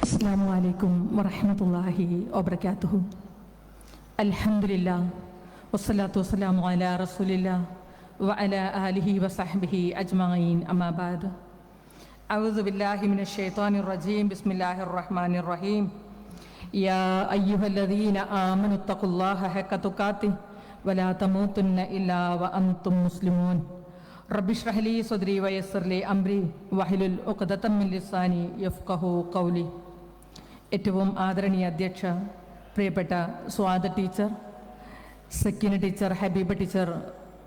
അസ്സാം വലൈക്കും വറഹമത്തല്ലാഹി വബർക്കാത്തുഹു അൽഹംദുലില്ലാ വസ്സലാത്തു വസ്സലാമു അലാ റസൂലില്ലാ വഅല ആലിഹി വസഹ്ബിഹി അജ്മഈൻ അമ്മാ ബഅദ് അഊദു ബില്ലാഹി മിനശ് ശൈത്വാനിർ റജീം ബിസ്മില്ലാഹിർ റഹ്മാനിർ റഹീം യാ അയ്യുഹല്ലദീന ആമനു തഖുല്ലാഹ ഹഖ തുഖാതിഹി വലാ തമൂതുന്ന ഇല്ലാ വഅൻതും മുസ്ലിമൂൻ റബ്ബി ഇശ്റഹ് ലി സദ്രി വയസ്സിർ ലി അംരി വഹ്ലുൽ ഉഖ്ദതം മിൻ ലിസാനി യഫ്ഖഹു ഖൗലി ഏറ്റവും ആദരണീയ അധ്യക്ഷ പ്രിയപ്പെട്ട സ്വാദ teacher Sakeena teacher Habeeba teacher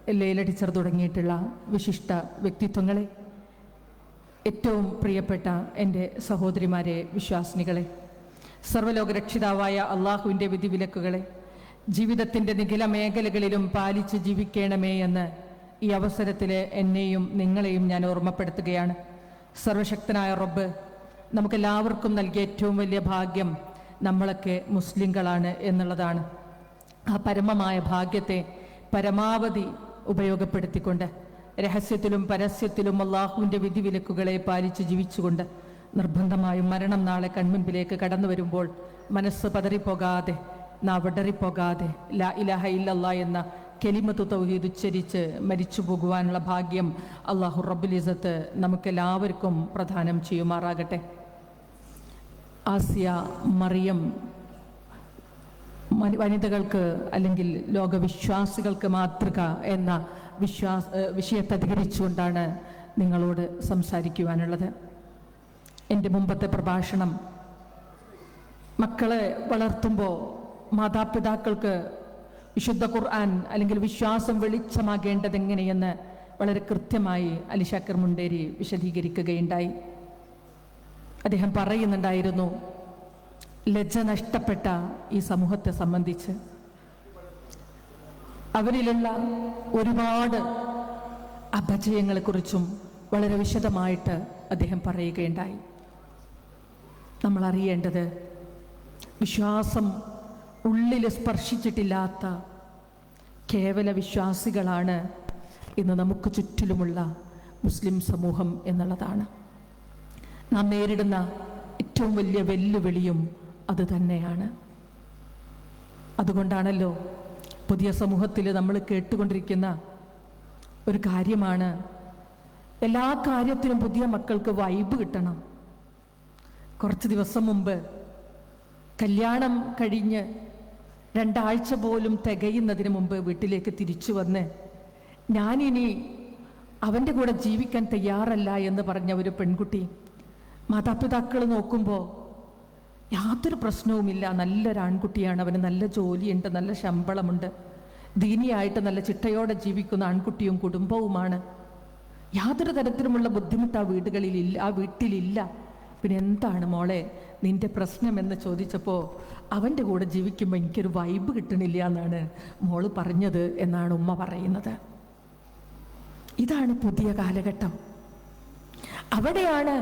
Laila teacher തുടങ്ങിയിട്ടുള്ള വിശിഷ്ട വ്യക്തിത്വങ്ങളെ ഏറ്റവും പ്രിയപ്പെട്ട എന്റെ സഹോദരിമാരെ വിശ്വാസിനികളെ സർവലോക രക്ഷിതാവായ അള്ളാഹുവിന്റെ വിധിവിലക്കുകളെ ജീവിതത്തിന്റെ നിഖില മേഖലകളിലും പാലിച്ച് ജീവിക്കണമേ എന്ന് ഈ അവസരത്തിൽ എന്നെയും നിങ്ങളെയും ഞാൻ ഓർമ്മപ്പെടുത്തുകയാണ്. സർവശക്തനായ റബ്ബ് നമുക്കെല്ലാവർക്കും നൽകിയ ഏറ്റവും വലിയ ഭാഗ്യം നമ്മളൊക്കെ മുസ്ലിങ്ങളാണ് എന്നുള്ളതാണ്. ആ പരമമായ ഭാഗ്യത്തെ പരമാവധി ഉപയോഗപ്പെടുത്തിക്കൊണ്ട് രഹസ്യത്തിലും പരസ്യത്തിലും അള്ളാഹുവിന്റെ വിധിവിലക്കുകളെ പാലിച്ച് ജീവിച്ചുകൊണ്ട് നിർബന്ധമായും മരണം നാളെ കൺമുൻപിലേക്ക് കടന്നു വരുമ്പോൾ മനസ്സ് പതറിപ്പോകാതെ നാവടറിപ്പോകാതെ ലാ ഇലാഹ ഇല്ലല്ലാ എന്ന കെലിമത്ത് തൗഹീദ് ഉച്ചരിച്ച് മരിച്ചു പോകുവാനുള്ള ഭാഗ്യം അള്ളാഹു റബ്ബുലിസത്ത് നമുക്കെല്ലാവർക്കും പ്രധാനം ചെയ്യുമാറാകട്ടെ. ആസിയ മറിയം വനിതകൾക്ക് അല്ലെങ്കിൽ ലോകവിശ്വാസികൾക്ക് മാതൃക എന്ന വിശ്വാസ വിഷയത്തെ അധികരിച്ചുകൊണ്ടാണ് നിങ്ങളോട് സംസാരിക്കുവാനുള്ളത്. എന്റെ മുമ്പത്തെ പ്രഭാഷണം മക്കളെ വളർത്തുമ്പോൾ മാതാപിതാക്കൾക്ക് വിശുദ്ധ ഖുർആൻ അല്ലെങ്കിൽ വിശ്വാസം വെളിച്ചമാകേണ്ടത് എങ്ങനെയെന്ന് വളരെ കൃത്യമായി അലി ഷക്കർ മുണ്ടേരി വിശദീകരിക്കുകയുണ്ടായി. അദ്ദേഹം പറയുന്നുണ്ടായിരുന്നു ലജ്ജ നഷ്ടപ്പെട്ട ഈ സമൂഹത്തെ സംബന്ധിച്ച് അവരിലുള്ള ഒരുപാട് അപജയങ്ങളെക്കുറിച്ചും വളരെ വിശദമായിട്ട് അദ്ദേഹം പറയുകയുണ്ടായി. നമ്മൾ അറിയേണ്ടത് വിശ്വാസം ഉള്ളിൽ സ്പർശിച്ചിട്ടില്ലാത്ത കേവല വിശ്വാസികളാണ് ഇന്ന് നമുക്ക് ചുറ്റിലുമുള്ള മുസ്ലിം സമൂഹം എന്നുള്ളതാണ്. നാം നേരിടുന്ന ഏറ്റവും വലിയ വെല്ലുവിളിയും അത് തന്നെയാണ്. അതുകൊണ്ടാണല്ലോ പുതിയ സമൂഹത്തിൽ നമ്മൾ കേട്ടുകൊണ്ടിരിക്കുന്ന ഒരു കാര്യമാണ് എല്ലാ കാര്യത്തിനും പുതിയ മക്കൾക്ക് വൈബ് കിട്ടണം. കുറച്ച് ദിവസം മുമ്പ് കല്യാണം കഴിഞ്ഞ് രണ്ടാഴ്ച പോലും തികയുന്നതിന് മുമ്പ് വീട്ടിലേക്ക് തിരിച്ചു വന്ന് ഞാനിനി അവന്റെ കൂടെ ജീവിക്കാൻ തയ്യാറല്ല എന്ന് പറഞ്ഞ ഒരു പെൺകുട്ടി മാതാപിതാക്കൾ നോക്കുമ്പോൾ യാതൊരു പ്രശ്നവുമില്ല. നല്ലൊരു ആൺകുട്ടിയാണ്. അവന് നല്ല ജോലിയുണ്ട് നല്ല ശമ്പളമുണ്ട്. ദീനിയായിട്ട് നല്ല ചിട്ടയോടെ ജീവിക്കുന്ന ആൺകുട്ടിയും കുടുംബവുമാണ്. യാതൊരു തരത്തിലുമുള്ള ബുദ്ധിമുട്ട് ആ വീടുകളിൽ ഇല്ല ആ വീട്ടിലില്ല. പിന്നെ എന്താണ് മോളെ നിന്റെ പ്രശ്നം എന്ന് ചോദിച്ചപ്പോൾ അവന്റെ കൂടെ ജീവിക്കുമ്പോൾ എനിക്കൊരു വൈബ് കിട്ടണില്ല എന്നാണ് മോൾ പറഞ്ഞത് എന്നാണ് ഉമ്മ പറയുന്നത്. ഇതാണ് പുതിയ കാലഘട്ടം. അവിടെയാണ്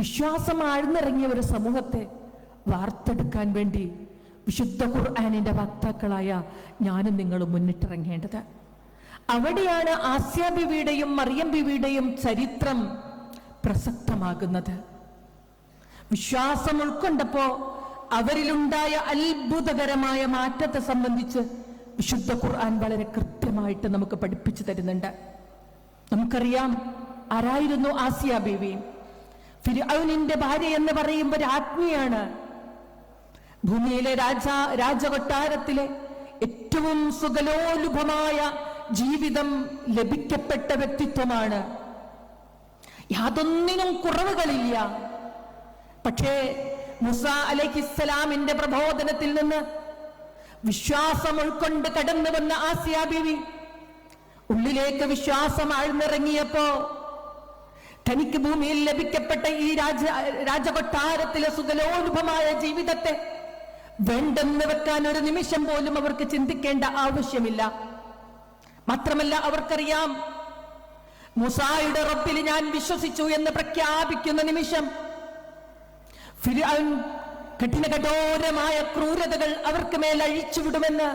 വിശ്വാസം ആഴ്ന്നിറങ്ങിയ ഒരു സമൂഹത്തെ വാർത്തെടുക്കാൻ വേണ്ടി വിശുദ്ധ ഖുർആാനിന്റെ വക്താക്കളായ ഞാനും നിങ്ങളും മുന്നിട്ടിറങ്ങേണ്ടത്. അവിടെയാണ് ആസ്യ ബിവിയുടെയും മറിയം ബിവിയുടെയും ചരിത്രം പ്രസക്തമാകുന്നത്. വിശ്വാസം ഉൾക്കൊണ്ടപ്പോ അവരിലുണ്ടായ അത്ഭുതകരമായ മാറ്റത്തെ സംബന്ധിച്ച് വിശുദ്ധ ഖുർആൻ വളരെ കൃത്യമായിട്ട് നമുക്ക് പഠിപ്പിച്ചു തരുന്നുണ്ട്. നമുക്കറിയാം ആരായിരുന്നു ആസിയ ബീവി? ഫിർഔനിന്റെ ഭാര്യ എന്ന് പറയുമ്പോൾ ആത്മീയാണ്. ഭൂമിയിലെ രാജ രാജകൊട്ടാരത്തിലെ ഏറ്റവും സുഖലോലുഭമായ ജീവിതം ലഭിക്കപ്പെട്ട വ്യക്തിത്വമാണ്. യാതൊന്നിനും കുറവുകളില്ല. പക്ഷേ മുസ അലഹിസ്സലാമിന്റെ പ്രബോധനത്തിൽ നിന്ന് വിശ്വാസം ഉൾക്കൊണ്ട് കടന്നു വന്ന ആസിയ ബീവി ഉള്ളിലേക്ക് വിശ്വാസം ആഴ്ന്നിറങ്ങിയപ്പോ തനിക്ക് ഭൂമിയിൽ ലഭിക്കപ്പെട്ട ഈ രാജ രാജകൊട്ടാരത്തിലെ സുഖലോലുഭമായ ജീവിതത്തെ വേണ്ടെന്ന് വെക്കാൻ ഒരു നിമിഷം പോലും അവർക്ക് ചിന്തിക്കേണ്ട ആവശ്യമില്ല. മാത്രമല്ല അവർക്കറിയാം മുസായുടെ റബ്ബിൽ ഞാൻ വിശ്വസിച്ചു എന്ന് പ്രഖ്യാപിക്കുന്ന നിമിഷം ഫിർഔൻ കഠിന കഠോരമായ ക്രൂരതകൾ അവർക്ക് മേൽ അഴിച്ചുവിടുമെന്ന്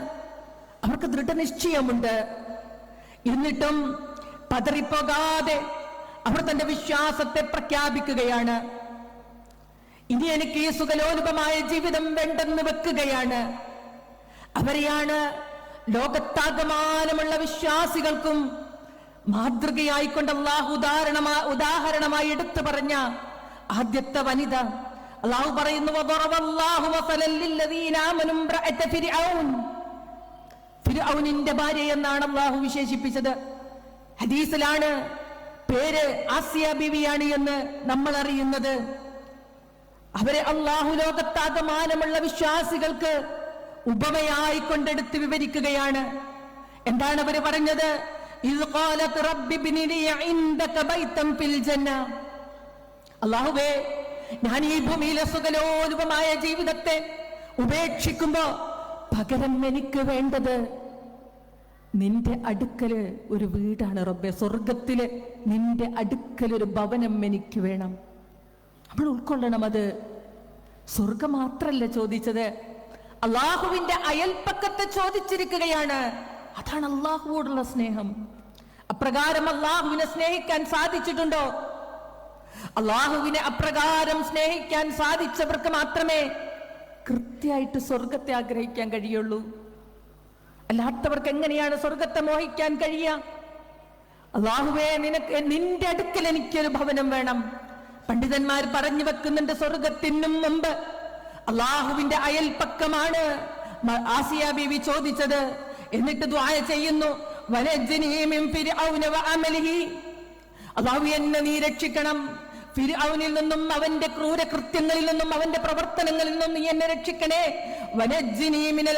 അവർക്ക് ദൃഢനിശ്ചയമുണ്ട്. എന്നിട്ടും പതറിപ്പോകാതെ അവർ തന്റെ വിശ്വാസത്തെ പ്രഖ്യാപിക്കുകയാണ്. ഇനി എനിക്ക് ഈ സുഖലോലുപമായ ജീവിതം വേണ്ടെന്ന് വെക്കുകയാണ്. അവരെയാണ് ലോകത്താകമാനമുള്ള വിശ്വാസികൾക്കും മാതൃകയായിക്കൊണ്ട് അള്ളാഹു ഉദാഹരണമാ ഉദാഹരണമായി എടുത്തു പറഞ്ഞ ആദ്യത്തെ വനിത. അള്ളാഹു പറയുന്നു. ഫിർഔനിന്റെ ഭാര്യ എന്നാണ് അള്ളാഹു വിശേഷിപ്പിച്ചത് ഹദീസിലാണ് പേര് ആസിയ ബിവിയാണ് എന്ന് നമ്മൾ അറിയുന്നത് അവരെ അള്ളാഹു ലോകത്താകമാനമുള്ള വിശ്വാസികൾക്ക് ഉപമയായി കൊണ്ടെടുത്ത് വിവരിക്കുകയാണ് എന്താണ് അവർ പറഞ്ഞത്. അള്ളാഹുവേ ഞാൻ ഈ ഭൂമിയിലെ സുഖലോലുപമായ ജീവിതത്തെ ഉപേക്ഷിക്കുമ്പോ പകരം എനിക്ക് വേണ്ടത് നിന്റെ അടുക്കൽ ഒരു വീടാണ് റബ്ബെ. സ്വർഗത്തിൽ നിന്റെ അടുക്കൽ ഒരു ഭവനം എനിക്ക് വേണം. നമ്മൾ ഉൾക്കൊള്ളണം അത്. സ്വർഗം മാത്രല്ല ചോദിച്ചത്. അള്ളാഹുവിന്റെ അയൽപ്പക്കത്തെ ചോദിച്ചിരിക്കുകയാണ്. അതാണ് അള്ളാഹുവോടുള്ള സ്നേഹം. അപ്രകാരം അള്ളാഹുവിനെ സ്നേഹിക്കാൻ സാധിച്ചിട്ടുണ്ടോ? അള്ളാഹുവിനെ അപ്രകാരം സ്നേഹിക്കാൻ സാധിച്ചവർക്ക് മാത്രമേ കൃത്യമായിട്ട് സ്വർഗത്തെ ആഗ്രഹിക്കാൻ കഴിയുള്ളൂ. അല്ലാത്തവർക്ക് എങ്ങനെയാണ് സ്വർഗത്തെ മോഹിക്കാൻ കഴിയുക? അള്ളാഹുവേ നിനക്ക് നിന്റെ അടുക്കൽ എനിക്കൊരു ഭവനം വേണം. പണ്ഡിതന്മാർ പറഞ്ഞു വെക്കുന്നുണ്ട് സ്വർഗത്തിനും മുമ്പ്. അള്ളാഹുവിന്റെ അയൽപ്പക്കമാണ് മ- ആസിയ ബീവി ചോദിച്ചത്. എന്നിട്ട് ദ്വായ ചെയ്യുന്നു. അള്ളാഹു എന്നെ നീ രക്ഷിക്കണം. ഫിർഔനിൽ നിന്നും അവന്റെ ക്രൂരകൃത്യങ്ങളിൽ നിന്നും അവന്റെ പ്രവർത്തനങ്ങളിൽ നിന്നും നീ എന്നെ രക്ഷിക്കണേ. വനജിനീമിനൽ.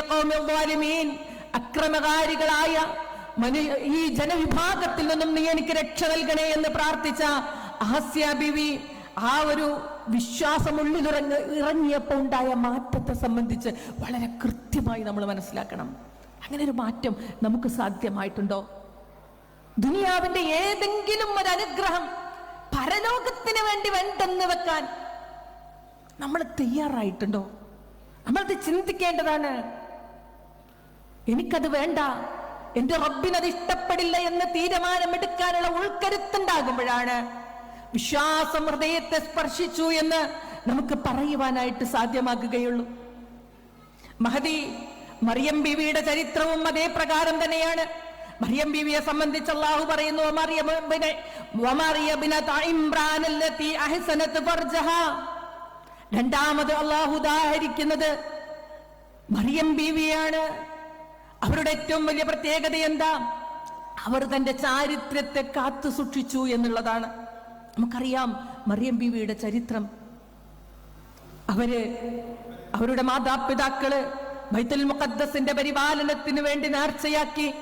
അക്രമകാരികളായ ഈ ജനവിഭാഗത്തിൽ നിന്നും നീ എനിക്ക് രക്ഷ നൽകണേ എന്ന് പ്രാർത്ഥിച്ച ആസ്യ ബിവി ആ ഒരു വിശ്വാസം ഉള്ളിലിറങ്ങ ഇറങ്ങിയപ്പോൾ ഉണ്ടായ മാറ്റത്തെ സംബന്ധിച്ച് വളരെ കൃത്യമായി നമ്മൾ മനസ്സിലാക്കണം. അങ്ങനെ ഒരു മാറ്റം നമുക്ക് സാധ്യമായിട്ടുണ്ടോ? ദുനിയാവിന്റെ ഏതെങ്കിലും ഒരു അനുഗ്രഹം പരലോകത്തിന് വേണ്ടി വേണ്ടെന്ന് വെക്കാൻ നമ്മൾ തയ്യാറായിട്ടുണ്ടോ? നമ്മളത് ചിന്തിക്കേണ്ടതാണ്. എനിക്കത് വേണ്ട. എന്റെ റബ്ബിനത് ഇഷ്ടപ്പെടില്ല എന്ന് തീരുമാനമെടുക്കാനുള്ള ഉൾക്കരുത്തുണ്ടാകുമ്പോഴാണ് വിശ്വാസം ഹൃദയത്തെ സ്പർശിച്ചു എന്ന് നമുക്ക് പറയുവാനായിട്ട് സാധ്യമാകുകയുള്ളൂ. മഹതി മറിയം ബിവിയുടെ ചരിത്രവും അതേ പ്രകാരം തന്നെയാണ്. മറിയം ബീവിയെ സംബന്ധിച്ച് അള്ളാഹു പറയുന്നു. രണ്ടാമത് അള്ളാഹു ഉദാഹരിക്കുന്നത് മറിയം ബീവിയാണ്. അവരുടെ ഏറ്റവും വലിയ പ്രത്യേകത എന്താ? അവർ തന്റെ ചാരിത്രത്തെ കാത്തു സൂക്ഷിച്ചു എന്നുള്ളതാണ്. നമുക്കറിയാം മറിയം ബീവിയുടെ ചരിത്രം. അവർ അവരുടെ മാതാപിതാക്കൾ ബൈത്തുൽ മുഖദ്ദസിന്റെ പരിപാലനത്തിന് വേണ്ടി നേർച്ചയാക്കി.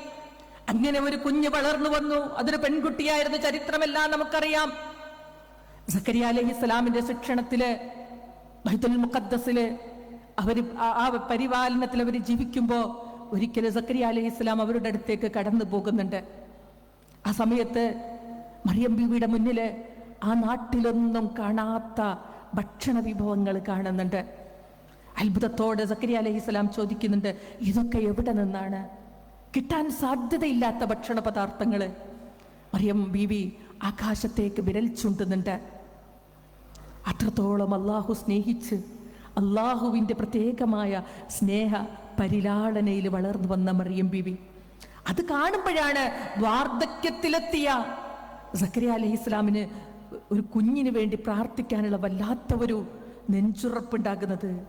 അങ്ങനെ ഒരു കുഞ്ഞ് വളർന്നു വന്നു. അതൊരു പെൺകുട്ടിയായിരുന്നു. ചരിത്രമെല്ലാം നമുക്കറിയാം. സക്കരിയ അലഹി ഇസ്ലാമിന്റെ ശിക്ഷണത്തിൽ ബൈത്തുൽ മുഖദ്സിൽ അവർ ആ- പരിപാലനത്തിൽ അവർ ജീവിക്കുമ്പോ ഒരിക്കലും സക്കരിയ അലഹി ഇസ്ലാം അവരുടെ അടുത്തേക്ക് കടന്നു പോകുന്നുണ്ട്. ആ സമയത്ത് മറിയം ബീവിയുടെ മുന്നിൽ ആ നാട്ടിലൊന്നും കാണാത്ത ഭക്ഷണ വിഭവങ്ങൾ കാണുന്നുണ്ട്. അത്ഭുതത്തോടെ സക്കരിയ അലഹി ഇസ്ലാം ചോദിക്കുന്നുണ്ട് ഇതൊക്കെ എവിടെ നിന്നാണ്? കിട്ടാൻ സാധ്യതയില്ലാത്ത ഭക്ഷണ പദാർത്ഥങ്ങൾ. മറിയം ബീവി ആകാശത്തേക്ക് വിരൽ ചൂണ്ടുന്നുണ്ട്. അത്രത്തോളം അള്ളാഹു സ്നേഹിച്ച് അള്ളാഹുവിന്റെ പ്രത്യേകമായ സ്നേഹ പരിലാളനയിൽ വളർന്നു വന്ന മറിയം ബീവി. അത് കാണുമ്പോഴാണ് വാർദ്ധക്യത്തിലെത്തിയ സക്കരി അലഹി ഇസ്ലാമിന് ഒരു കുഞ്ഞിന് വേണ്ടി പ്രാർത്ഥിക്കാനുള്ള വല്ലാത്ത ഒരു നെഞ്ചുറപ്പുണ്ടാകുന്നത്.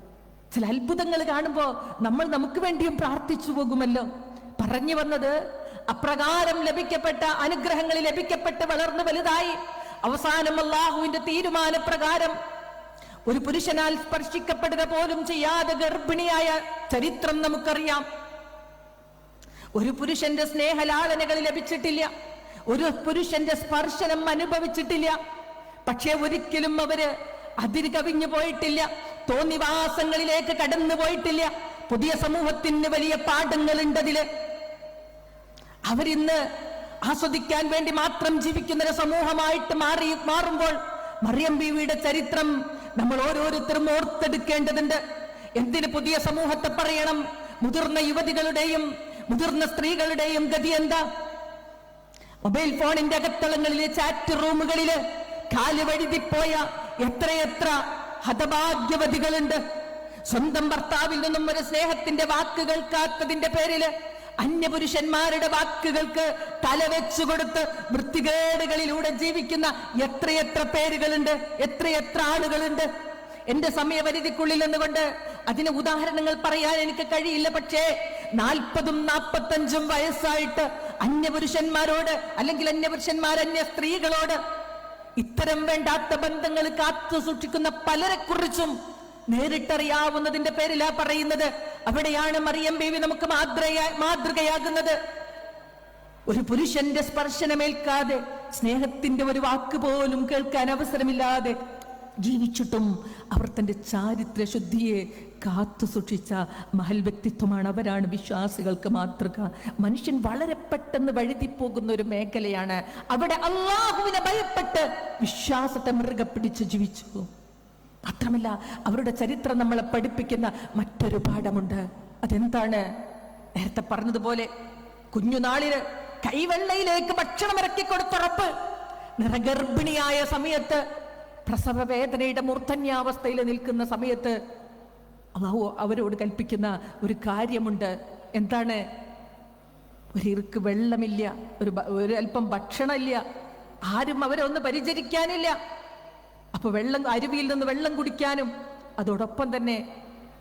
ചില അത്ഭുതങ്ങൾ കാണുമ്പോൾ നമ്മൾ നമുക്ക് വേണ്ടിയും പ്രാർത്ഥിച്ചു പോകുമല്ലോ. പറഞ്ഞു വന്നത് അപ്രകാരം ലഭിക്കപ്പെട്ട അനുഗ്രഹങ്ങൾ ലഭിക്കപ്പെട്ട് വളർന്നു വലുതായി. അവസാനം അള്ളാഹുവിന്റെ തീരുമാനപ്രകാരം ഒരു പുരുഷനാൽ സ്പർശിക്കപ്പെടുക പോലും ചെയ്യാതെ ഗർഭിണിയായ ചരിത്രം നമുക്കറിയാം. ഒരു പുരുഷന്റെ സ്നേഹലാളനകൾ ലഭിച്ചിട്ടില്ല. ഒരു പുരുഷന്റെ സ്പർശനം അനുഭവിച്ചിട്ടില്ല. പക്ഷേ ഒരിക്കലും അവർ അതിര് കവിഞ്ഞു പോയിട്ടില്ല. തോന്നിവാസങ്ങളിലേക്ക് കടന്നു പോയിട്ടില്ല പുതിയ സമൂഹത്തിന് വലിയ പാഠങ്ങളുണ്ടതിൽ. അവരിന്ന് ആസ്വദിക്കാൻ വേണ്ടി മാത്രം ജീവിക്കുന്ന ഒരു സമൂഹമായിട്ട് മാറി മാറുമ്പോൾ മറിയം ബീവിയുടെ ചരിത്രം നമ്മൾ ഓരോരുത്തരും ഓർത്തെടുക്കേണ്ടതുണ്ട്. എന്തിന് പുതിയ സമൂഹത്തെ പറയണം? മുതിർന്ന യുവതികളുടെയും മുതിർന്ന സ്ത്രീകളുടെയും ഗതി എന്താ? മൊബൈൽ ഫോണിന്റെ അകത്തളങ്ങളിലെ ചാറ്റ് റൂമുകളിൽ കാൽ വഴുതിപ്പോയ എത്രയെത്ര ഹതഭാഗ്യവതികളുണ്ട്. സ്വന്തം ഭർത്താവിൽ നിന്നും ഒരു സ്നേഹത്തിന്റെ വാക്ക് കേൾക്കാത്തതിന്റെ പേരിൽ അന്യപുരുഷന്മാരുടെ വാക്കുകൾക്ക് തലവെച്ചു കൊടുത്ത് വൃത്തികേടുകളിലൂടെ ജീവിക്കുന്ന എത്രയെത്ര പേരുകളുണ്ട് എത്രയെത്ര ആളുകളുണ്ട്. എന്റെ സമയപരിധിക്കുള്ളിൽ നിന്നുകൊണ്ട് അതിന് ഉദാഹരണങ്ങൾ പറയാൻ എനിക്ക് കഴിയില്ല. പക്ഷേ നാൽപ്പതും നാൽപ്പത്തഞ്ചും വയസ്സായിട്ട് അന്യപുരുഷന്മാരോട് അല്ലെങ്കിൽ അന്യപുരുഷന്മാർ അന്യ സ്ത്രീകളോട് ഇത്തരം വേണ്ടാത്ത ബന്ധങ്ങൾ കാത്തു സൂക്ഷിക്കുന്ന പലരെ കുറിച്ചും നേരിട്ടറിയാവുന്നതിന്റെ പേരിലാ പറയുന്നത്. അവിടെയാണ് മറിയം ബേബി നമുക്ക് മാതൃക മാതൃകയാകുന്നത്. ഒരു പുരുഷന്റെ സ്പർശനമേൽക്കാതെ സ്നേഹത്തിന്റെ ഒരു വാക്ക് പോലും കേൾക്കാൻ അവസരമില്ലാതെ ജീവിച്ചിട്ടും അവർ തന്റെ ചാരിത്ര ശുദ്ധിയെ കാത്തു സൂക്ഷിച്ച മഹൽ വ്യക്തിത്വമാണ് അവരാണ് വിശ്വാസികൾക്ക് മാതൃക. മനുഷ്യൻ വളരെ പെട്ടെന്ന് വഴുതിപ്പോകുന്ന ഒരു മേഖലയാണ്. അവിടെ അള്ളാഹുവിനെ ഭയപ്പെട്ട് വിശ്വാസത്തെ മുറുകെ പിടിച്ച് ജീവിച്ചു. മാത്രമല്ല അവരുടെ ചരിത്രം നമ്മളെ പഠിപ്പിക്കുന്ന മറ്റൊരു പാഠമുണ്ട്. അതെന്താണ്? നേരത്തെ പറഞ്ഞതുപോലെ കുഞ്ഞുനാളിന് കൈവെള്ളയിലേക്ക് ഭക്ഷണം ഇറക്കി കൊടുത്തുറപ്പ് നിറഗർഭിണിയായ സമയത്ത് പ്രസവ വേദനയുടെ മൂർധന്യാവസ്ഥയിൽ നിൽക്കുന്ന സമയത്ത് അവരോട് കൽപ്പിക്കുന്ന ഒരു കാര്യമുണ്ട്. എന്താണ്? ഒരു ഇറുക്ക് വെള്ളമില്ല ഒരു ഒരു അല്പം ഭക്ഷണമില്ല ആരും അവരെ ഒന്ന് പരിചരിക്കാനില്ല. അപ്പൊ വെള്ളം അരുവിയിൽ നിന്ന് വെള്ളം കുടിക്കാനും അതോടൊപ്പം തന്നെ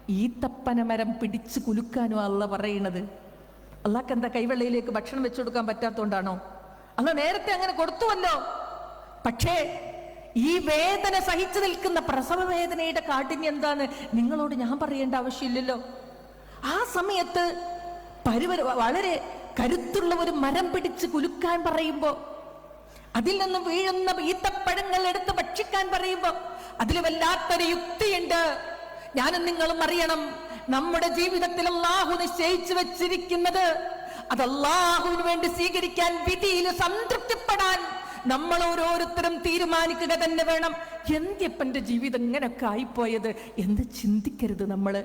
ഈത്തപ്പന മരം പിടിച്ച് കുലുക്കാനും അല്ല പറയണത് അള്ളാക്ക് എന്താ കൈവെള്ളയിലേക്ക് ഭക്ഷണം വെച്ചു കൊടുക്കാൻ പറ്റാത്തോണ്ടാണോ? അല്ല നേരത്തെ അങ്ങനെ കൊടുത്തുവല്ലോ. പക്ഷേ ഈ വേദന സഹിച്ചു നിൽക്കുന്ന പ്രസവ വേദനയുടെ കാഠിന്യം എന്താന്ന് നിങ്ങളോട് ഞാൻ പറയേണ്ട ആവശ്യമില്ലല്ലോ. ആ സമയത്ത് പരുവ വളരെ കരുത്തുള്ള ഒരു മരം പിടിച്ച് കുലുക്കാൻ പറയുമ്പോ അതിൽ നിന്ന് വീഴുന്ന ഈത്തപ്പഴങ്ങൾ എടുത്ത് ഭക്ഷിക്കാൻ പറയുമ്പോ അതിൽ വല്ലാത്തൊരു യുക്തിയുണ്ട്. ഞാനും നിങ്ങളും അറിയണം നമ്മുടെ ജീവിതത്തിൽ അള്ളാഹു നിശ്ചയിച്ചു വെച്ചിരിക്കുന്നത് അത് അള്ളാഹുവിന് വേണ്ടി സ്വീകരിക്കാൻ വിധിയിൽ സംതൃപ്തിപ്പെടാൻ നമ്മൾ ഓരോരുത്തരും തീരുമാനിക്കുക തന്നെ വേണം. എന്തിപ്പന്റെ ജീവിതം ഇങ്ങനൊക്കെ ആയിപ്പോയത് എന്ന് ചിന്തിക്കരുത് നമ്മൾ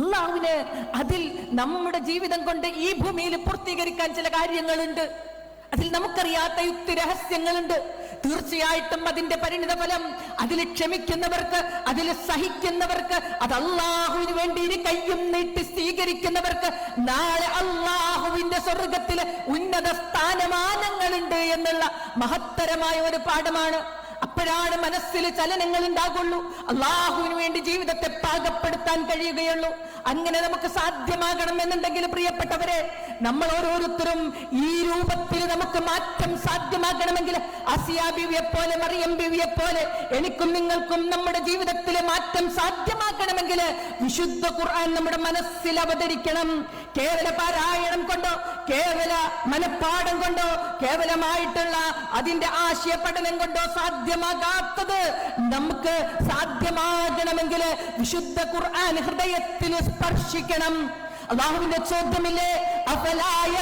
അള്ളാഹുവിന് അതിൽ നമ്മുടെ ജീവിതം കൊണ്ട് ഈ ഭൂമിയിൽ പൂർത്തീകരിക്കാൻ ചില കാര്യങ്ങളുണ്ട്. അതിൽ നമുക്കറിയാത്ത യുക്തി രഹസ്യങ്ങളുണ്ട്. തീർച്ചയായിട്ടും അതിന്റെ പരിണിത ഫലം അതിൽ ക്ഷമിക്കുന്നവർക്ക് അതിൽ സഹിക്കുന്നവർക്ക് അത് അള്ളാഹുവിന് വേണ്ടി ഇരു കയ്യും നീട്ടി സ്വീകരിക്കുന്നവർക്ക് നാളെ അള്ളാഹുവിന്റെ സ്വർഗത്തിൽ ഉന്നത സ്ഥാനമാനങ്ങളുണ്ട് എന്നുള്ള മഹത്തരമായ ഒരു പാഠമാണ്. അപ്പോഴാണ് മനസ്സിൽ ചലനങ്ങൾ ഉണ്ടാകുള്ളൂ അള്ളാഹുവിന് വേണ്ടി ജീവിതത്തെ പാകപ്പെടുത്താൻ കഴിയുകയുള്ളൂ. അങ്ങനെ നമുക്ക് സാധ്യമാകണം എന്നുണ്ടെങ്കിൽ പ്രിയപ്പെട്ടവരെ നമ്മൾ ഓരോരുത്തരും ഈ രൂപത്തിൽ നമുക്ക് മാറ്റം സാധ്യമാകണമെങ്കിൽ അസിയ ബിവിയെ പോലെ മറിയം ബിവിയെ പോലെ എനിക്കും നിങ്ങൾക്കും നമ്മുടെ ജീവിതത്തിലെ മാറ്റം സാധ്യമാക്കണമെങ്കിൽ വിശുദ്ധ ഖുർആൻ നമ്മുടെ മനസ്സിൽ അവതരിക്കണം. കേവല പാരായണം കൊണ്ടോ കേവല മനഃപ്പാടം കൊണ്ടോ കേവലമായിട്ടുള്ള അതിന്റെ ആശയ പഠനം കൊണ്ടോ സാധ്യമാകാത്തത് നമുക്ക് സാധ്യമാകണമെങ്കിൽ വിശുദ്ധ ഖുർആൻ ഹൃദയത്തിൽ സ്പർശിക്കണം. അള്ളാഹുവിന്റെ ചോദ്യമില്ലേ? അഫലായ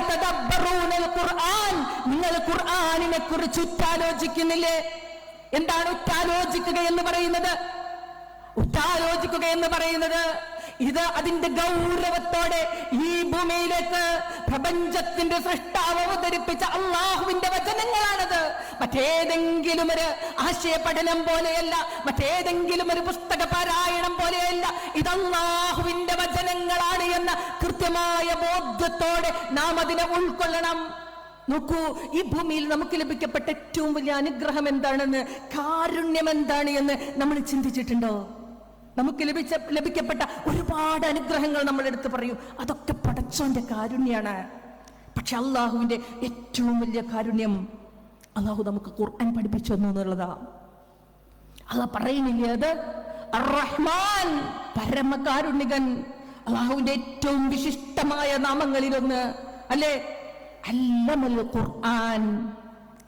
ഖുർആൻ നിങ്ങൾ ഖുർആനിനെ കുറിച്ച് ഉറ്റാലോചിക്കുന്നില്ലേ? എന്താണ് ഉറ്റാലോചിക്കുക എന്ന് പറയുന്നത്? ഉറ്റാലോചിക്കുക എന്ന് പറയുന്നത് ഇത് അതിന്റെ ഗൗരവത്തോടെ ഈ ഭൂമിയിലേക്ക് പ്രപഞ്ചത്തിന്റെ സൃഷ്ടാവ് അവതരിപ്പിച്ച അള്ളാഹുവിന്റെ വചനങ്ങളാണത്. മറ്റേതെങ്കിലും ഒരു ആശയ പഠനം പോലെയല്ല മറ്റേതെങ്കിലും ഒരു പുസ്തക പാരായണം പോലെയല്ല ഇത് അള്ളാഹുവിന്റെ വചനങ്ങളാണ് എന്ന കൃത്യമായ ബോധ്യത്തോടെ നാം അതിനെ ഉൾക്കൊള്ളണം. നോക്കൂ ഈ ഭൂമിയിൽ നമുക്ക് ലഭിക്കപ്പെട്ട ഏറ്റവും വലിയ അനുഗ്രഹം എന്താണെന്ന് കാരുണ്യം എന്താണ് എന്ന് നമ്മൾ ചിന്തിച്ചിട്ടുണ്ടോ? നമുക്ക് ലഭിച്ച ലഭിക്കപ്പെട്ട ഒരുപാട് അനുഗ്രഹങ്ങൾ നമ്മൾ എടുത്തു പറയും. അതൊക്കെ പടച്ചോന്റെ കാരുണ്യാണ്. പക്ഷെ അള്ളാഹുവിന്റെ ഏറ്റവും വലിയ കാരുണ്യം അള്ളാഹു നമുക്ക് ഖുർആൻ പഠിപ്പിച്ചു തന്നു എന്നുള്ളതാ. അള്ളാഹ് പറയുന്നില്ലേ അത്? അർ-റഹ്മാൻ പരമകാരുണികൻ അള്ളാഹുവിന്റെ ഏറ്റവും വിശിഷ്ടമായ നാമങ്ങളിലൊന്ന്. അല്ലേ? അല്ലമൽ ഖുർആൻ.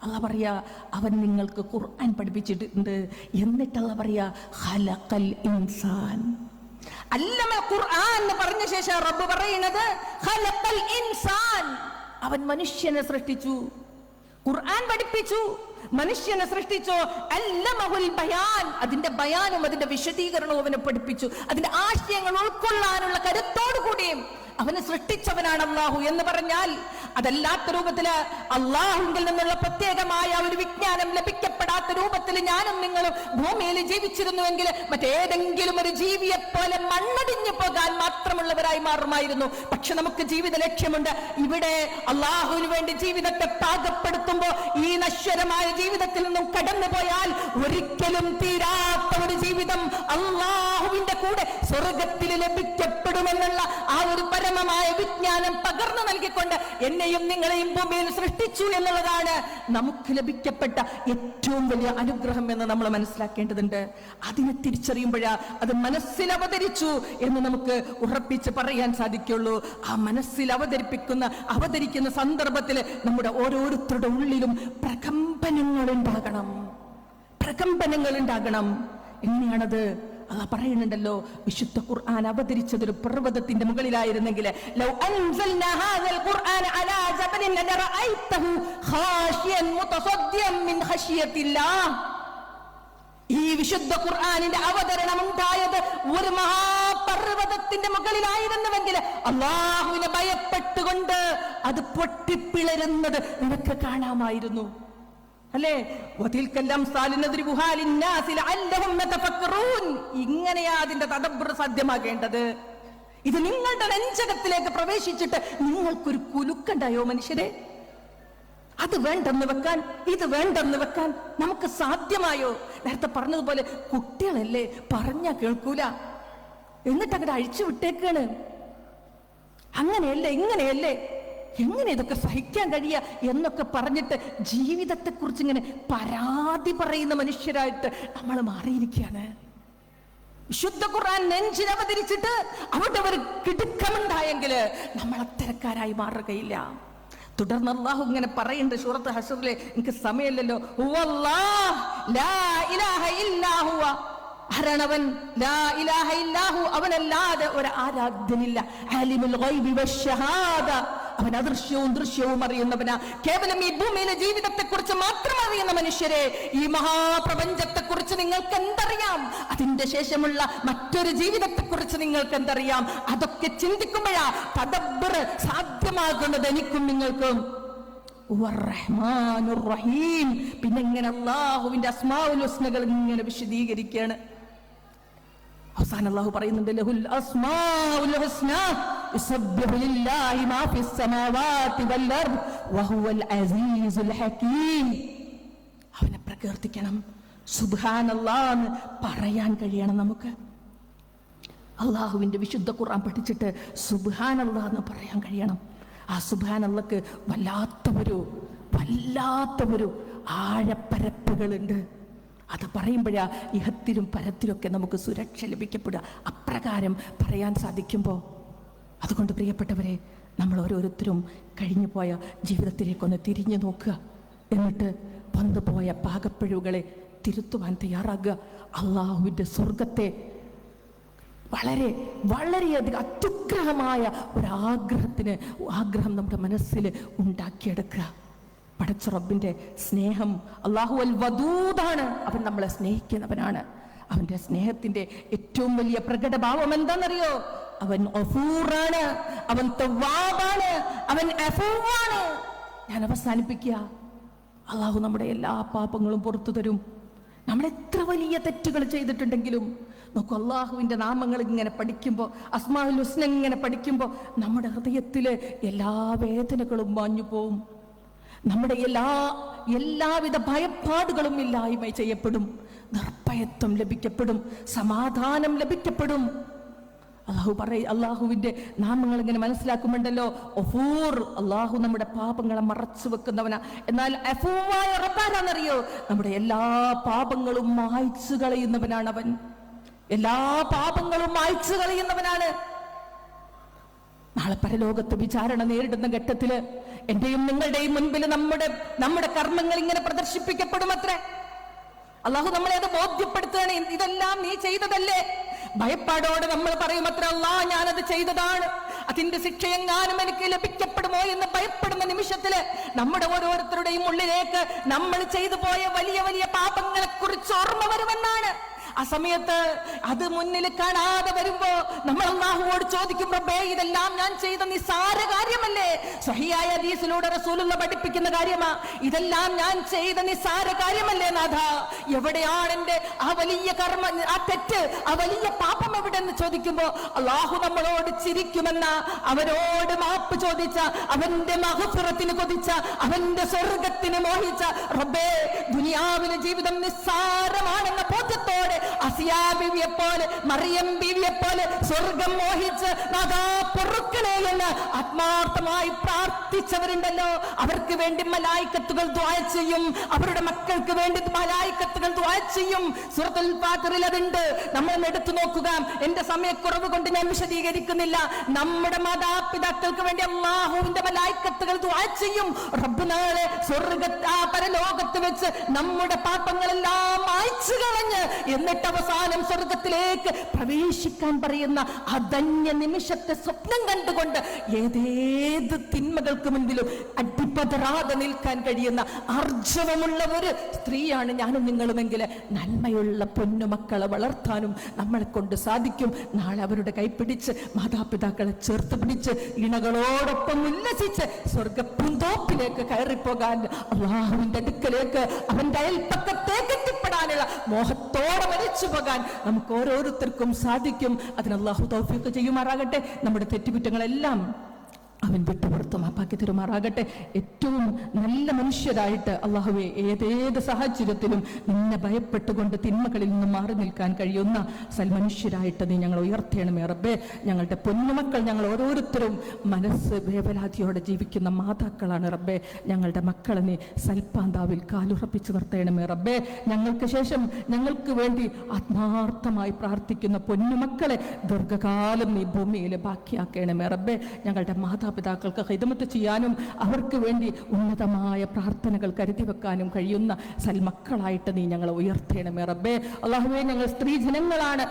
അല്ല പറയാ അവൻ നിങ്ങൾക്ക് ഖുർആൻ പഠിപ്പിച്ചിട്ടുണ്ട്. എന്നിട്ടല്ല പറയാ ഇൻസാൻ. അല്ലമൽ ഖുർആൻ എന്ന് പറഞ്ഞ ശേഷം റബ്ബ് പറയുന്നത് ഖലഖൽ ഇൻസാൻ. അവൻ മനുഷ്യനെ സൃഷ്ടിച്ചു. ഖുർആൻ പഠിപ്പിച്ചു. മനുഷ്യനെ സൃഷ്ടിച്ചോ അല്ലമഹുൽ ബയാൻ. അതിന്റെ ബയാനും അതിന്റെ വിശദീകരണവും അവനെ പഠിപ്പിച്ചു. അതിന്റെ ആശയങ്ങൾ ഉൾക്കൊള്ളാനുള്ള കരുത്തോടു കൂടിയും അവനെ സൃഷ്ടിച്ചവനാണ് അള്ളാഹു എന്ന് പറഞ്ഞാൽ അതല്ലാത്ത രൂപത്തിൽ അള്ളാഹുവിൽ നിന്നുള്ള പ്രത്യേകമായ ഒരു വിജ്ഞാനം ലഭിക്കപ്പെടാത്ത രൂപത്തിൽ ഞാനും നിങ്ങളും ഭൂമിയിൽ ജീവിച്ചിരുന്നുവെങ്കിൽ മറ്റേതെങ്കിലും ഒരു ജീവിയെ പോലെ മണ്ണടിഞ്ഞു പോകാൻ മാത്രമുള്ളവരായി മാറുമായിരുന്നു. പക്ഷെ നമുക്ക് ജീവിത ലക്ഷ്യമുണ്ട്. ഇവിടെ അള്ളാഹുവിന് വേണ്ടി ജീവിതത്തെ പാകപ്പെടുത്തുമ്പോൾ ഈ നശ്വരമായ ജീവിതത്തിൽ നിന്നും കടന്നു പോയാൽ ഒരിക്കലും തീരാത്ത ഒരു ജീവിതം അള്ളാഹുവിന്റെ കൂടെ സ്വർഗത്തിൽ ലഭിക്കപ്പെടുമെന്നുള്ള ആ ഒരു പരമമായ വിജ്ഞാനം പകർന്നു നൽകിക്കൊണ്ട് എന്നെയും നിങ്ങളെയും ഭൂമിയിൽ സൃഷ്ടിച്ചു എന്നുള്ളതാണ് നമുക്ക് ലഭിക്കപ്പെട്ട ഏറ്റവും വലിയ അനുഗ്രഹം എന്ന് നമ്മൾ മനസ്സിലാക്കേണ്ടതുണ്ട്. അതിനെ തിരിച്ചറിയുമ്പോഴാ അത് മനസ്സിൽ അവതരിച്ചു എന്ന് നമുക്ക് ഉറപ്പിച്ച് പറയാൻ സാധിക്കുള്ളൂ. ആ മനസ്സിൽ അവതരിപ്പിക്കുന്ന അവതരിക്കുന്ന സന്ദർഭത്തിൽ നമ്മുടെ ഓരോരുത്തരുടെ ഉള്ളിലും പ്രകമ്പനങ്ങൾ ഉണ്ടാകണം. പ്രകമ്പനങ്ങൾ ഉണ്ടാകണം. എങ്ങനെയാണത്? അതാ പറയുന്നുണ്ടല്ലോ വിശുദ്ധ ഖുർആൻ അവതരിച്ചത് ഒരു പർവതത്തിന്റെ മുകളിലായിരുന്നെങ്കിൽ ഈ വിശുദ്ധ ഖുർആാനിന്റെ അവതരണം ഉണ്ടായത് ഒരു മഹാപർവതത്തിന്റെ മുകളിലായിരുന്നുവെങ്കിൽ അള്ളാഹുവിനെ ഭയപ്പെട്ടുകൊണ്ട് അത് പൊട്ടിപ്പിളരുന്നത് നിനക്ക് കാണാമായിരുന്നു. അല്ലേ? ഇങ്ങനെയാ അതിന്റെ തദബ്ബർ സാധ്യമാകേണ്ടത്? ഇത് നിങ്ങളുടെ നെഞ്ചകത്തിലേക്ക് പ്രവേശിച്ചിട്ട് നിങ്ങൾക്കൊരു കുലുക്കണ്ടായോ മനുഷ്യരെ? അത് വേണ്ടെന്ന് വെക്കാൻ ഇത് വേണ്ടെന്ന് വെക്കാൻ നമുക്ക് സാധ്യമായോ? നേരത്തെ പറഞ്ഞതുപോലെ കുട്ടികളല്ലേ പറഞ്ഞാ കേൾക്കൂല. എന്നിട്ട് അങ്ങനെ അഴിച്ചു വിട്ടേക്കാണ്. അങ്ങനെയല്ലേ ഇങ്ങനെയല്ലേ? എങ്ങനെ ഇതൊക്കെ സഹിക്കാൻ കഴിയുക എന്നൊക്കെ പറഞ്ഞിട്ട് ജീവിതത്തെ കുറിച്ച് ഇങ്ങനെ പരാതി പറയുന്ന മനുഷ്യരായിട്ട് നമ്മൾ മാറിയിരിക്കുകയാണ്. വിശുദ്ധ ഖുർആൻ നെഞ്ചിൽ അവതരിച്ചിട്ട് അവിടെ ഒരു കിടുക്കമുണ്ടായെങ്കിൽ നമ്മൾ അത്തരക്കാരായി മാറുകയില്ല. തുടർന്ന് അള്ളാഹു ഇങ്ങനെ പറയുന്നുണ്ട് സൂറത്ത് ഹസറിലെ എനിക്ക് സമയമില്ലല്ലോ. ഇല്ലാഹു അവനല്ലാതെ ഒരു ആരാധ്യനില്ല. അവൻ അദൃശ്യവും ദൃശ്യവും അറിയുന്നവനാ. കേവലം ഈ ഭൂമിയിലെ ജീവിതത്തെ കുറിച്ച് മാത്രം അറിയുന്ന മനുഷ്യരെ. ഈ മഹാപ്രപഞ്ചത്തെ കുറിച്ച് നിങ്ങൾക്ക് എന്തറിയാം അതിന്റെ ശേഷമുള്ള മറ്റൊരു ജീവിതത്തെ കുറിച്ച് നിങ്ങൾക്ക് എന്തറിയാം അതൊക്കെ ചിന്തിക്കുമ്പോഴാ തദബ്ബർ സാധ്യമാകുന്നത് എനിക്കും നിങ്ങൾക്കും. റഹീം പിന്നെ ഇങ്ങനെ അള്ളാഹുവിന്റെ അസ്മാഉൽ ഹുസ്നകൾ ഇങ്ങനെ വിശദീകരിക്കുകയാണ് അവസാനം അള്ളാഹു പറയുന്നുണ്ട് ലഹുൽ അസ്മാവുൽ ഹുസ്ന. യുസബ്ബിഹു لله ما في السماوات അർദ് വഹുവൽ അസീസുൽ ഹകീം. അവനെ പ്രകീർത്തിക്കണം. പറയാൻ കഴിയണം നമുക്ക്. അള്ളാഹുവിന്റെ വിശുദ്ധ ഖുർആൻ പഠിച്ചിട്ട് സുബ്ഹാനല്ലാഹ് എന്ന് പറയാൻ കഴിയണം. ആ സുബ്ഹാനല്ലക്ക് വല്ലാത്ത ഒരു വല്ലാത്ത ഒരു ആഴപ്പരപ്പുകളുണ്ട്. അത് പറയുമ്പോഴാ ഇഹത്തിലും പരത്തിലൊക്കെ നമുക്ക് സുരക്ഷ ലഭിക്കപ്പെടുക. അപ്രകാരം പറയാൻ സാധിക്കുമ്പോൾ അതുകൊണ്ട് പ്രിയപ്പെട്ടവരെ നമ്മൾ ഓരോരുത്തരും കഴിഞ്ഞു പോയ ജീവിതത്തിലേക്കൊന്ന് തിരിഞ്ഞു നോക്കുക. എന്നിട്ട് വന്നു പോയ പാകപ്പിഴവുകളെ തിരുത്തുവാൻ തയ്യാറാകുക. അള്ളാഹുവിന്റെ സ്വർഗത്തെ വളരെ വളരെയധികം അത്യുഗ്രഹമായ ഒരാഗ്രഹത്തിന് ആഗ്രഹം നമ്മുടെ മനസ്സിൽ ഉണ്ടാക്കിയെടുക്കുക. പടച്ച റബ്ബിന്റെ സ്നേഹം അള്ളാഹു അൽ വദൂദാണ് അവൻ നമ്മളെ സ്നേഹിക്കുന്നവനാണ്. അവന്റെ സ്നേഹത്തിന്റെ ഏറ്റവും വലിയ പ്രകടഭാവം എന്താണെന്നറിയോ? അവൻ ഒഫൂറാണ് അവൻ തവ്വാബാണ് അവൻ അഫൂവാണ്. ഞാൻ അവസാനിപ്പിക്കുക. അള്ളാഹു നമ്മുടെ എല്ലാ പാപങ്ങളും പുറത്തു തരും. നമ്മൾ എത്ര വലിയ തെറ്റുകൾ ചെയ്തിട്ടുണ്ടെങ്കിലും നോക്കൂ അള്ളാഹുവിന്റെ നാമങ്ങൾ ഇങ്ങനെ പഠിക്കുമ്പോൾ അസ്മാഉൽ ഹുസ്ന ഇങ്ങനെ പഠിക്കുമ്പോൾ നമ്മുടെ ഹൃദയത്തിലെ എല്ലാ വേദനകളും മാഞ്ഞു പോവും. നമ്മുടെ എല്ലാ എല്ലാവിധ ഭയപ്പാടുകളും ഇല്ലായ്മ ചെയ്യപ്പെടും. നിർഭയത്വം ലഭിക്കപ്പെടും. സമാധാനം ലഭിക്കപ്പെടും. അള്ളാഹു പറയ അള്ളാഹുവിന്റെ നാമങ്ങൾ ഇങ്ങനെ മനസ്സിലാക്കുമ്പോണ്ടല്ലോ. ഒഫൂർ അള്ളാഹു നമ്മുടെ പാപങ്ങളെ മറച്ചു വെക്കുന്നവനാ. എന്നാൽ അഫൂവായ റബ്ബാനാണെന്നറിയോ നമ്മുടെ എല്ലാ പാപങ്ങളും മായ്ച്ചു കളയുന്നവനാണ് അവൻ എല്ലാ പാപങ്ങളും മായ്ച്ചു കളയുന്നവനാണ്. നാളെ പരലോകത്ത് വിചാരണ നേരിടുന്ന ഘട്ടത്തിൽ എന്റെയും നിങ്ങളുടെയും മുൻപിൽ നമ്മുടെ നമ്മുടെ കർമ്മങ്ങൾ ഇങ്ങനെ പ്രദർശിപ്പിക്കപ്പെടും അത്രേ അള്ളാഹു നമ്മളെ അത് ബോധ്യപ്പെടുത്തുകയാണ്. ഇതെല്ലാം നീ ചെയ്തതല്ലേ? ഭയപ്പാടോടെ നമ്മൾ പറയും അത്ര അല്ലാ ഞാനത് ചെയ്തതാണ്. അതിന്റെ ശിക്ഷയെങ്ങാനും എനിക്ക് ലഭിക്കപ്പെടുമോ എന്ന് ഭയപ്പെടുന്ന നിമിഷത്തിൽ നമ്മുടെ ഓരോരുത്തരുടെയും ഉള്ളിലേക്ക് നമ്മൾ ചെയ്തു പോയ വലിയ വലിയ പാപങ്ങളെ കുറിച്ച് ഓർമ്മ വരുമെന്നാണ്. ആ സമയത്ത് അത് മുന്നിൽ കാണാതെ വരുമ്പോ നമ്മൾ അള്ളാഹുവോട് ചോദിക്കും റബ്ബേ ഇതെല്ലാം ഞാൻ ചെയ്ത നിസാര കാര്യമല്ലേ? സഹിയായ ഹദീസിലൂടെ റസൂലുള്ള പഠിപ്പിക്കുന്ന കാര്യമാ. ഇതെല്ലാം ഞാൻ ചെയ്ത നിസാര കാര്യമല്ലേ നാഥ? എവിടെയാണ് എന്റെ ആ വലിയ കർമ്മ ആ തെറ്റ് ആ വലിയ പാപം എവിടെ എന്ന് ചോദിക്കുമ്പോ അള്ളാഹു നമ്മളോട് ചിരിക്കുമെന്ന. അവരോട് മാപ്പ് ചോദിച്ച അവന്റെ മഹസുറത്തിന് കൊതിച്ച അവന്റെ സ്വർഗത്തിന് മോഹിച്ച റബ്ബേ ദുനിയാവിലെ ജീവിതം നിസ്സാരമാണെന്ന ബോധ്യത്തോടെ അസിയാ ബിവിയെ പോലെ മറിയം ബിവിയെ പോലെ സ്വർഗം മോഹിച്ച് നാദാ പൊറുക്കണേ എന്ന് ആത്മാർത്ഥമായി പ്രാർത്ഥിച്ചവരുണ്ടല്ലോ. അവർക്ക് വേണ്ടി മലായിക്കത്തുകൾ ദ്വായ ചെയ്യും. അവരുടെ മക്കൾക്ക് വേണ്ടി മലായിക്കത്തുകൾ ദ്വായ ചെയ്യും. സുഹൃത്തുൽ ഫാത്തിറിൽ അതുണ്ട്. നമ്മൾ എടുത്തു നോക്കുക. എന്റെ സമയക്കുറവ് കൊണ്ട് ഞാൻ വിശദീകരിക്കുന്നില്ല. നമ്മുടെ മാതാപിതാക്കൾക്ക് വേണ്ടി അള്ളാഹുവിന്റെ മലായിക്കത്തുകൾ ദ്വായ ചെയ്യും. റബ്ബ് നാളെ സ്വർഗ പരലോകത്ത് വെച്ച് നമ്മുടെ പാപങ്ങളെല്ലാം അയച്ചു എന്നിട്ട് അവസാനം സ്വർഗത്തിലേക്ക് പ്രവേശിക്കാൻ പറയുന്ന ആ ധന്യ നിമിഷത്തെ സ്വപ്നം കണ്ടുകൊണ്ട് ഏതേത് തിന്മകൾക്ക് മുൻപിലും അടിപ്പതറാതെ നിൽക്കാൻ കഴിയുന്ന ആർജവമുള്ള ഒരു സ്ത്രീയാണ് ഞാനും നിങ്ങളുമെങ്കിൽ നന്മയുള്ള പൊന്നുമക്കളെ വളർത്താനും നമ്മളെ കൊണ്ട് സാധിക്കും. നാളെ അവരുടെ കൈപ്പിടിച്ച് മാതാപിതാക്കളെ ചേർത്ത് പിടിച്ച് ഇണകളോടൊപ്പം ഉല്ലസിച്ച് സ്വർഗപ്പുന്തോപ്പിലേക്ക് കയറിപ്പോകാൻ അള്ളാഹുവിന്റെ അടുക്കലേക്ക് അവന്റെ അയൽപ്പക്കത്തേക്ക് എത്തിപ്പെടാനുള്ള മോഹത്തോടെ വരച്ചു പോകാൻ നമുക്ക് ഓരോരുത്തർക്കും സാധിക്കും. അതിന് അള്ളാഹു തൗഫീഖ് ചെയ്യുമാറാകട്ടെ. നമ്മുടെ തെറ്റുകുറ്റങ്ങളെല്ലാം അവൻ വിട്ടുപുറത്ത് മാപ്പാക്കി തരുമാറാകട്ടെ. ഏറ്റവും നല്ല മനുഷ്യരായിട്ട് അള്ളാഹുവെ ഏതേത് സാഹചര്യത്തിലും നിന്നെ ഭയപ്പെട്ടുകൊണ്ട് തിന്മകളിൽ നിന്ന് മാറി നിൽക്കാൻ കഴിയുന്ന സൽമനുഷ്യരായിട്ട് നീ ഞങ്ങൾ ഉയർത്തേണമേ റബ്ബേ. ഞങ്ങളുടെ പൊന്നുമക്കൾ ഞങ്ങൾ ഓരോരുത്തരും മനസ്സ് വേവലാതിയോടെ ജീവിക്കുന്ന മാതാക്കളാണ് റബ്ബേ. ഞങ്ങളുടെ മക്കളെ നീ സൽപ്പാന്താവിൽ കാലുറപ്പിച്ചു നിർത്തേണമേ റബ്ബേ. ഞങ്ങൾക്ക് ശേഷം ഞങ്ങൾക്ക് വേണ്ടി ആത്മാർത്ഥമായി പ്രാർത്ഥിക്കുന്ന പൊന്നുമക്കളെ ദീർഘകാലം നീ ഭൂമിയിൽ ബാക്കിയാക്കണമേ റബ്ബേ. ഞങ്ങളുടെ മാതാപിതാക്കൾക്ക് ഹിതമത്ത് ചെയ്യാനും അവർക്ക് വേണ്ടി ഉന്നതമായ പ്രാർത്ഥനകൾ കരുതി വെക്കാനും കഴിയുന്ന സൽമക്കളായിട്ട് നീ ഞങ്ങളെ ഉയർത്തേണമേ റബ്ബേ. അള്ളാഹുബേ ഞങ്ങൾ സ്ത്രീ ജനങ്ങളാണ്.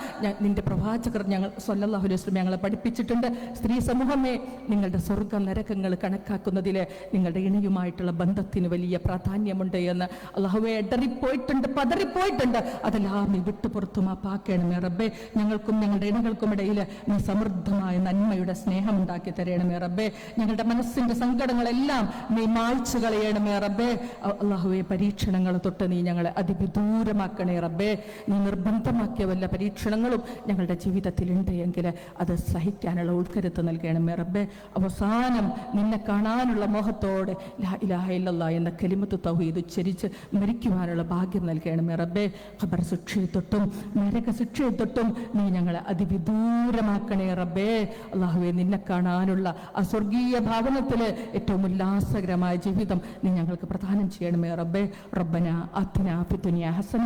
നിന്റെ പ്രവാചകർ ഞങ്ങൾ സല്ലല്ലാഹു അലൈഹി ഞങ്ങളെ പഠിപ്പിച്ചിട്ടുണ്ട്. സ്ത്രീ സമൂഹമേ നിങ്ങളുടെ സ്വർഗ നരകങ്ങൾ കണക്കാക്കുന്നതിൽ നിങ്ങളുടെ ഇണയുമായിട്ടുള്ള ബന്ധത്തിന് വലിയ പ്രാധാന്യമുണ്ട് എന്ന് അള്ളാഹുവെ ഇടറിപ്പോയിട്ടുണ്ട് പതറിപ്പോയിട്ടുണ്ട്. അതെല്ലാം നീ വിട്ടുപുറത്തു മാപ്പാക്കണമേ റബ്ബേ. ഞങ്ങൾക്കും ഞങ്ങളുടെ ഇണകൾക്കും ഇടയിൽ നീ സമൃദ്ധമായ നന്മയുടെ സ്നേഹം ഉണ്ടാക്കി തരണമേ റബ്ബേ. ഞങ്ങളുടെ മനസ്സിന്റെ സങ്കടങ്ങളെല്ലാം നീ മായ്ച്ചു കളയണമേ റബ്ബേ. അള്ളാഹുവെ പരീക്ഷണങ്ങൾ തൊട്ട് നീ ഞങ്ങളെ അതിവിദൂരമാക്കണേ റബ്ബേ. നീ നിർബന്ധമാക്കിയ വല്ല പരീക്ഷണങ്ങളും ഞങ്ങളുടെ ജീവിതത്തിൽ ഉണ്ട് എങ്കിൽ അത് സഹിക്കാനുള്ള ഉൾക്കരുത്ത് നൽകണമേ റബ്ബേ. അവസാനം നിന്നെ കാണാനുള്ള മോഹത്തോടെ ലാ ഇലാഹ ഇല്ലല്ലാ എന്ന കലിമത്ത് തൗഹീദ് ഉച്ചരിച്ച് മരിക്കുവാനുള്ള ഭാഗ്യം നൽകണമേ റബ്ബേ. ഖബർ ശിക്ഷയെ തൊട്ടും നരക ശിക്ഷയെ തൊട്ടും നീ ഞങ്ങളെ അതിവിദൂരമാക്കണേ റബ്ബേ. അള്ളാഹുവെ നിന്നെ കാണാനുള്ള ആ സ്വർഗീയ ഭാവനത്തിൽ ഏറ്റവും ഉല്ലാസകരമായ ജീവിതം നീ ഞങ്ങൾക്ക് പ്രദാനം ചെയ്യണമേ റബ്ബേ. റബ്ബന അത്തിന ഫിദ്ദുനിയ ഹസന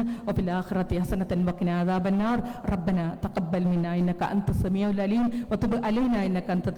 ഹസനതൻ വഖിന അദാബന്നാർ റബ്ബന തഖബ്ബൽ മിന്നാ ഇന്നക അൻത സമീഉൽ അലീം വതുബ് അലൈനാ ഇന്നക അൻത